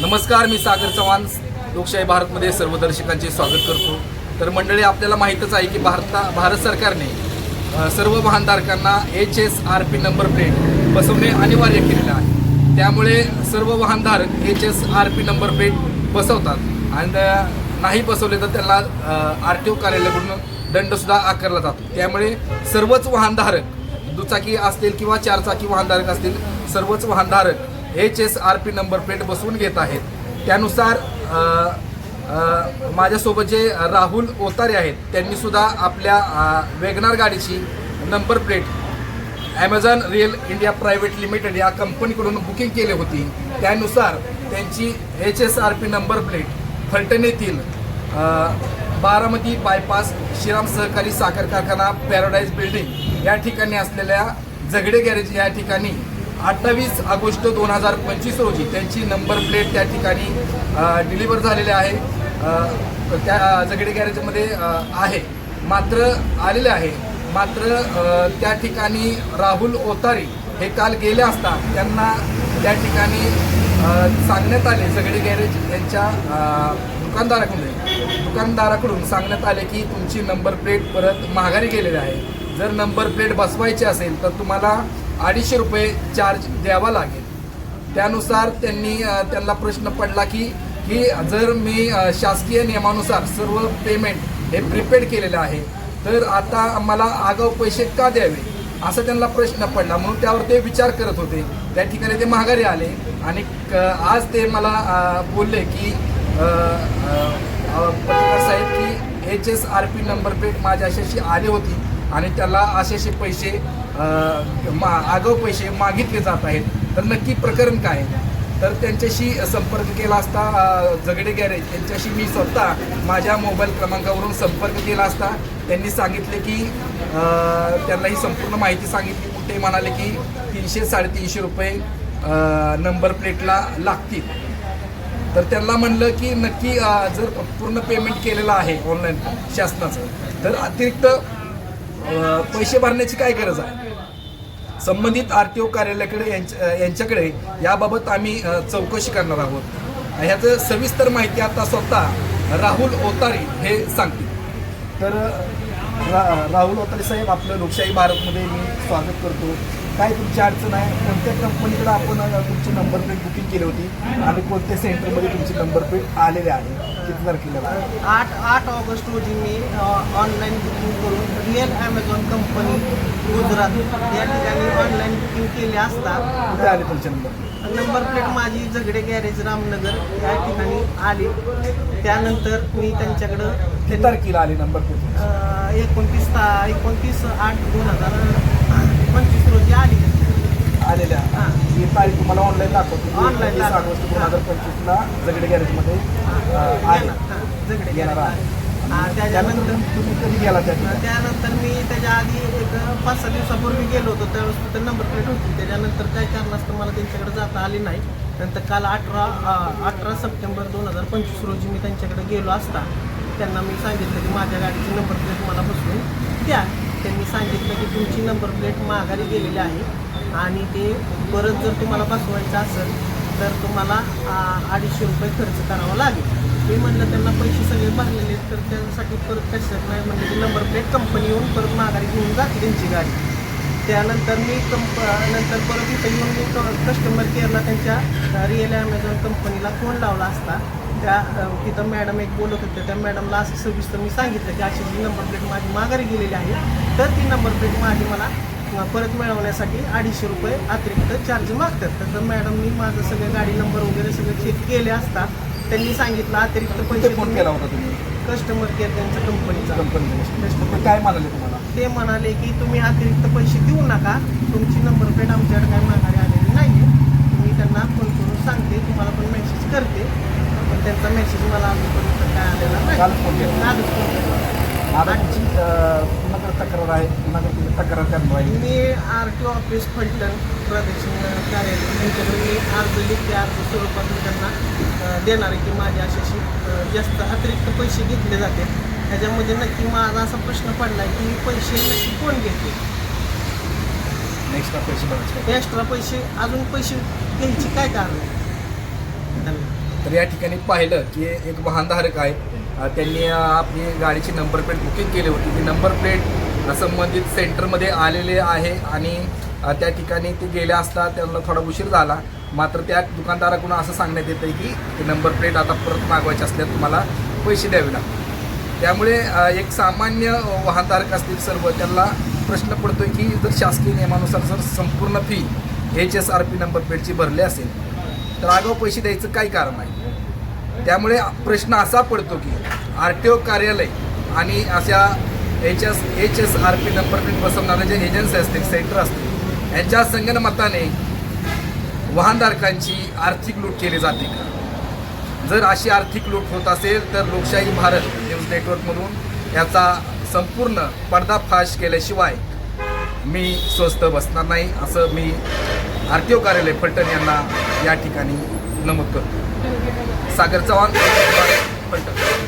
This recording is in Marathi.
नमस्कार मी सागर चव्हाण लोकशाही भारतमध्ये सर्व दर्शकांचे स्वागत करतो. तर मंडळी आपल्याला माहीतच आहे की भारता भारत सरकारने सर्व वाहनधारकांना H S R P number plate बसवणे अनिवार्य केलेलं आहे. त्यामुळे सर्व वाहनधारक H S R P number plate बसवतात. आणि नाही बसवले तर त्यांना आर टी ओ कार्यालयाकडून दंडसुद्धा आकारला जातो. त्यामुळे सर्वच वाहनधारक दुचाकी असतील किंवा चारचाकी वाहनधारक असतील सर्वच वाहनधारक H S R P number plate बसवून घेत आहेत. त्यानुसार माझ्यासोबत जे राहुल ओतारे आहेत त्यांनीसुद्धा आपल्या वेगनार गाडीची number plate Amazon real India private limited या कंपनीकडून बुकिंग केली होती. त्यानुसार त्यांची H S R P number plate Phaltan येथील बारामती बायपास श्रीराम सहकारी साखर कारखाना पॅराडाईज बिल्डिंग या ठिकाणी असलेल्या झगडे गॅरेज या ठिकाणी अठ्ठावीस ऑगस्ट दोन हजार पंचवीस रोजी त्यांची नंबर प्लेट त्या ठिकाणी डिलिव्हर झालेली आहे. त्या जगडे गॅरेजमध्ये आहे. मात्र आलेले आहे. मात्र त्या ठिकाणी राहुल ओतारी हे काल गेले असता त्यांना त्या ठिकाणी सांगण्यात आले. सगळे गॅरेज यांच्या दुकानदाराकडून दुकानदाराकडून सांगण्यात आले की तुमची नंबर प्लेट परत माघारी गेलेली आहे. जर नंबर प्लेट बसवायची असेल तर तुम्हाला अडीचशे रुपये चार्ज द्यावा लागेल. त्यानुसार त्यांनी त्यांना प्रश्न पडला की की जर मी शासकीय नियमानुसार सर्व पेमेंट हे प्रिपेड केलेलं आहे तर आता मला आगाऊ पैसे का द्यावे? असा त्यांना प्रश्न पडला. म्हणून त्यावर ते विचार करत होते. त्या ठिकाणी ते माघारी आले आणि क- आज ते मला बोलले की पत्रकार साहेब की H S R P number plate माझ्या अशाशी आली होती. आणि त्याला असे पैसे मा आगाऊ पैसे मागितले जात आहेत. तर नक्की प्रकरण काय? आहे? तर त्यांच्याशी संपर्क केला असता झगडे गॅरेज यांच्याशी मी स्वतः माझ्या मोबाईल क्रमांकावरून संपर्क केला असता. त्यांनी सांगितले की त्यांना ही संपूर्ण माहिती सांगितली. मग ते म्हणाले की तीनशे साडेतीनशे रुपये नंबर प्लेटला लागतील. तर त्यांना म्हणलं की नक्की जर पूर्ण पेमेंट केलेलं आहे ऑनलाईन शासनाचं तर अतिरिक्त पैसे भरण्याची काय गरज आहे? संबंधित आर टी ओ कार्यालयाकडे यांच्या यांच्याकडे याबाबत आम्ही चौकशी करणार आहोत. ह्याचं सविस्तर माहिती आता स्वतः राहुल ओतारी हे सांगतील. तर रा राहुल ओतारे साहेब आपलं लोकशाही भारतमध्ये मी स्वागत करतो. काय तुमची अडचण आहे? कोणत्या कंपनीकडे आपण तुमची नंबर प्लेट बुकिंग केली होती? आणि कोणत्या सेंटरमध्ये तुमची नंबर प्लेट आलेली आहे? किती तारखेला आठ आठ ऑगस्ट रोजी मी ऑनलाईन बुकिंग करून रिअल ॲमेझॉन कंपनी गुजरात या ठिकाणी ऑनलाईन बुकिंग केली असता. कुठे आले तुमचे नंबर नंबर प्लेट माझी झगडे गॅरेज रामनगर या ठिकाणी आली. त्यानंतर मी त्यांच्याकडं किती तारखेला आली नंबर प्लेट एकोणतीस ता एकोणतीस आठ दोन हजार पंचवीस रोजी आली आलेल्या. हां. ही तारीख तुम्हाला ऑनलाईन दाखवतो. Online एकोणतीस दाखवतो. ऑगस्ट दोन हजार पंचवीसला झगडे गॅरेजमध्ये अ, आहे. झगडे येणार आहे. हा, त्याच्यानंतर त्यानंतर तुम्ही कधी गेला त्या ठिकाणी? त्यानंतर मी त्याच्या आधी एक पाच सहा दिवसापूर्वी गेलो होतो. त्यावेळेस तिथं नंबर प्लेट होती. त्याच्यानंतर काय कारणास्तव मला त्यांच्याकडे जाता आली नाही. नंतर काल अठरा अठरा सप्टेंबर दोन हजार पंचवीस रोजी मी त्यांच्याकडे गेलो असता. त्यांना मी सांगितलं की माझ्या गाडीची नंबर प्लेट मला बसवून द्या. त्यांनी सांगितलं की तुमची नंबर प्लेट माघारी गेलेली आहे आणि ते परत जर तुम्हाला बसवायचं असेल तर तुम्हाला अडीचशे रुपये खर्च करावा लागेल. मी म्हणलं त्यांना पैसे सगळे भरलेले आहेत तर त्यासाठी परत कशात नाही? म्हणलं की नंबर प्लेट कंपनी येऊन परत माघारी घेऊन जाते त्यांची गाडी. त्यानंतर मी कंप नंतर परत इथं येऊन मी कस्टमर केअरला त्यांच्या रिअल ॲमेझॉन कंपनीला फोन लावला असता. त्या तिथं मॅडम एक बोलत होत्या त्या मॅडमला असं सविस्तर मी सांगितलं की अशी जी नंबर प्लेट माझी माघारी गेलेली आहे तर ती नंबर प्लेट माझी मला परत मिळवण्यासाठी अडीचशे रुपये अतिरिक्त चार्ज मागतात. तर मॅडमनी माझं सगळं गाडी नंबर वगैरे सगळं चेक केले असता त्यांनी सांगितलं अतिरिक्त पैसे फोन केला होता तुम्ही? कस्टमर केअर त्यांच्या कंपनीचा कंपनी काय म्हणाले तुम्हाला? ते म्हणाले की तुम्ही अतिरिक्त पैसे देऊ नका तुमची नंबर प्लेट आमच्याकडे काय माघारी आलेली नाही मी त्यांना फोन करून सांगते तुम्हाला पण मेसेज करते. त्यांचा मेसेज मला अजूनपर्यंत काय आलेला नाही. काल फोन केला फोन कुणाकडे तक्रार आहे? कुणाकडे तुम्ही तक्रार करणार आहे? मी आर टी ऑफिस फलटण प्रदक्षिण कार्यालय. त्यांच्याकडे मी अर्ज लिखते अर्ज स्वरूपात मी त्यांना अ, देणार आहे की माझ्या अशाशी अ, जास्त अतिरिक्त पैसे घेतले जाते. ह्याच्यामध्ये नक्की माझा असा प्रश्न पडला की पैसे नक्की कोण घेते? नेक्स्ट पैसे भरायचे. एक्स्ट्रा पैसे अजून पैसे घ्यायची काय कारण? आहे? धन्यवाद. तर या ठिकाणी पाहिलं की एक वाहनधारक आहे. त्यांनी आपली गाडीची नंबर प्लेट बुकिंग केली होती. ती नंबर प्लेट संबंधित सेंटरमध्ये आलेले आहे आणि त्या ठिकाणी ते गेले असता त्यांना थोडा उशीर झाला. मात्र त्या दुकानदाराकडून असं सांगण्यात येतं की ते नंबर प्लेट आता परत मागवायची असल्यास तुम्हाला पैसे द्यावे लागतात त्यामुळे एक सामान्य वाहनधारक असतील सर्व त्यांना प्रश्न पडतो की जर शासकीय नियमानुसार जर संपूर्ण fee H S R P number प्लेटची भरली असेल तर आगाऊ पैसे द्यायचं काही कारण आहे त्यामुळे प्रश्न असा पडतो की आर टी ओ कार्यालय आणि अशा H S H S R P number plate बसवणाऱ्या जे एजन्सी असतील सेंटर असतील यांच्या संगणमताने वाहनधारकांची आर्थिक लूट केली जाते का? जर अशी आर्थिक लूट होत असेल तर लोकशाही भारत न्यूज नेटवर्कमधून याचा संपूर्ण पडदाफाश केल्याशिवाय मी स्वस्त बसणार नाही असं मी आर टी ओ कार्यालय फलटण यांना या ठिकाणी नमूद करतो. सागर चव्हाण फलटण